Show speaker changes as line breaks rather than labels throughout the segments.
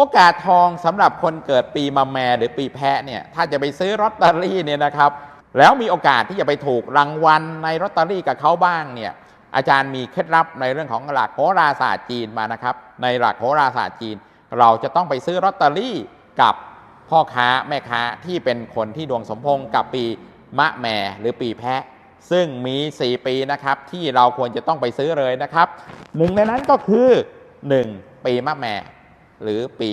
โอกาสทองสำหรับคนเกิดปีมะแมหรือปีแพะเนี่ยถ้าจะไปซื้อลอตเตอรี่เนี่ยนะครับ แล้วมีโอกาสที่จะไปถูกรางวัลในลอตเตอรี่กับเขาบ้างเนี่ยอาจารย์มีเคล็ดลับในเรื่องของหลักโหราศาสตร์จีนมานะครับ ในหลักโหราศาสตร์จีน เราจะต้องไปซื้อลอตเตอรี่กับพ่อค้าแม่ค้าที่เป็นคนที่ดวงสมพงษ์กับปีมะแมหรือปีแพะ ซึ่งมี 4 ปีนะครับที่เราควรจะต้องไปซื้อเลยนะครับหนึ่งในนั้นก็คือ 1. ปีมะแม หรือปี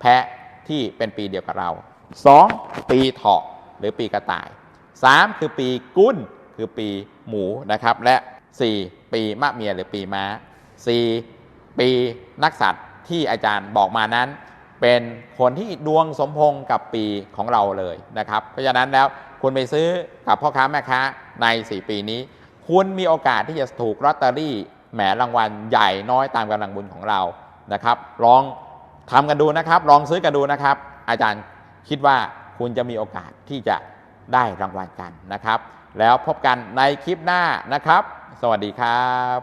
แพะที่เป็นปีเดียวกับเรา 2. ปีเถาะหรือปีกระต่าย 3. คือปีกุ้นคือปีหมูนะครับ และ 4. ปีมะเมียหรือปีม้า 4. ปีนักสัตว์ที่อาจารย์บอกมานั้น เป็นคนที่ดวงสมพงกับปีของเราเลยนะครับ เพราะฉะนั้นแล้วคุณไปซื้อกับพ่อค้าแม่ค้าใน 4 ปีนี้ คุณมีโอกาสที่จะถูกลอตเตอรี่แหมรางวัลใหญ่น้อยตามกำลังบุญของเรานะครับลอง ทำกันดูนะครับ ลองซื้อกันดูนะครับ อาจารย์คิดว่าคุณจะมีโอกาสที่จะได้รางวัลกันนะครับ แล้วพบกันในคลิปหน้านะครับ สวัสดีครับ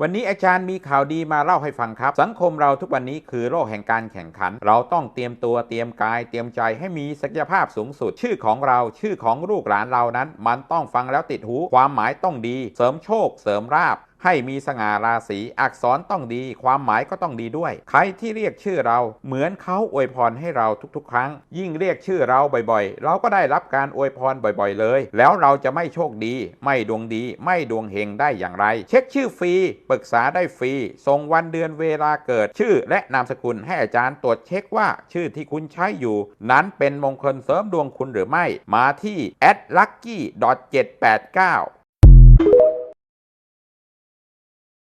วันนี้อาจารย์มีข่าวดีมาเล่าให้ฟังครับ สังคมเราทุกวันนี้คือโลกแห่งการแข่งขัน เราต้องเตรียมตัวเตรียมกาย เตรียมใจให้มีศักยภาพสูงสุด ชื่อของเราชื่อของลูกหลานเรานั้น มันต้องฟังแล้วติดหู ความหมายต้องดี เสริมโชค เสริมราบ ให้มีสง่าราศีอักษรต้องดี ความหมายก็ต้องดีด้วย ใครที่เรียกชื่อเราเหมือนเขาอวยพรให้เราทุกๆ ครั้ง ยิ่งเรียกชื่อเราบ่อยๆ เราก็ได้รับการอวยพรบ่อยๆ เลย แล้วเราจะไม่โชคดี ไม่ดวงดี ไม่ดวงเฮงได้อย่างไร เช็คชื่อฟรีปรึกษาได้ฟรีส่งวันเดือนเวลาเกิดชื่อ และนามสกุลให้อาจารย์ตรวจเช็คว่าชื่อที่คุณใช้อยู่ นั้นเป็นมงคลเสริมดวงคุณหรือไม่ มาที่ at lucky 789